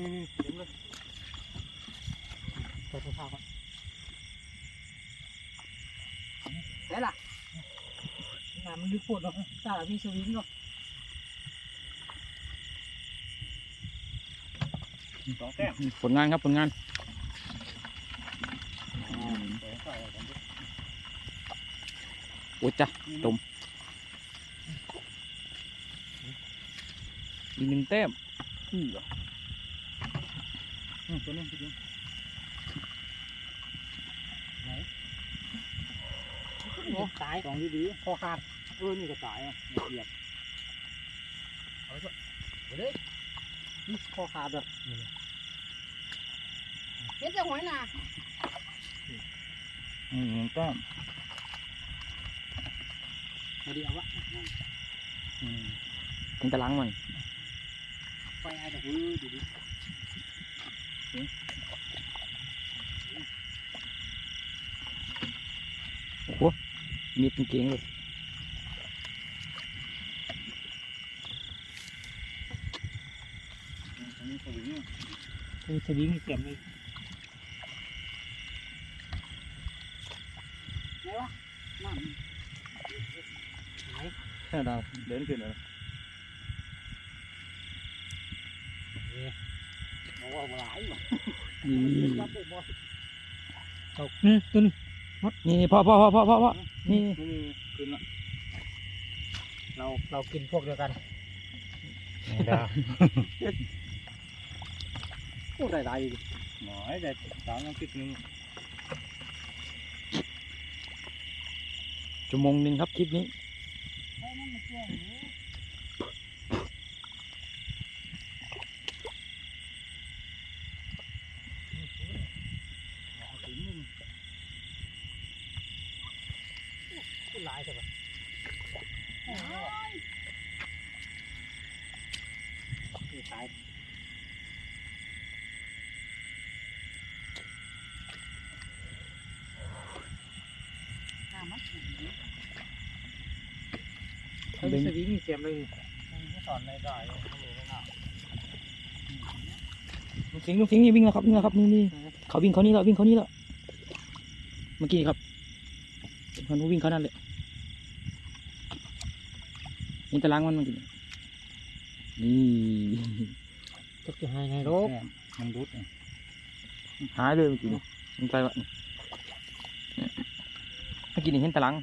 นี่นี่เต็มเลยไปทข้าวก่อนได้ล่ะงานมันลึกปวดหรอกจ้ามีสวิงหรอกสองแต้มผลงานครับผลงานโอ้จ้ะจมอีกหนึ่งแต้มอือ ตัวนี้ตัวนี้โอ้ตายสองดีดีคอขาดๆเออนี่ก็ตายอะเหยียบนี่คอขาดแบบเฮ็ดจะหอยนาอืมหนึ่งแต้มมาดีเอาวะอืมเป็นตะลังหน่อยไฟไอ้แบบเออดูดิ มีดเก่งๆเลยอันนี้สวิงเนี่ย คือส วิงเต็มเลยไหนวะนั่นแค่ดาวเล่นขึ้นเลยบอกว่าหลายว่ะนี่รับได้บ่ตกนี่ตัวนี้นี่นี่พ่อพ่อพ่อพ่อพ่อพ่อนี่นี่นี่ขึ้นละเราเรากินพวกเดียวกันดาวโอ้ได้หลายอยู่หน่อยแต่สามน้ำพริกนึงชั่วโมงหนึ่งครับคลิปนี้ ไอ้นั่นมันเชื่อหนู หลายใช่ปะโอ้ยนี่ตายน้ำมันขุ่นอยู่เขามีสวิงมีเต็มเลยสอนไม่ได้ไม่รู้ไม่น่าลุงสิงห์ลุงสิงห์นี่วิ่งแล้วครับวิ่งแล้วครับนี่นี่เขาวิ่งเขานี่แล้ววิ่งเขานี่แล้วเมื่อกี้ครับ มันวิ่งเขานั่นเลยนี่ตะลังมันเมื่อกี้นี่จะจะให้ไงโรคแต้มมันรุดอะหายเลยเมื่อกี้นี่มันไปวะนี่เมื่อกี้นี่เห็นตะลัง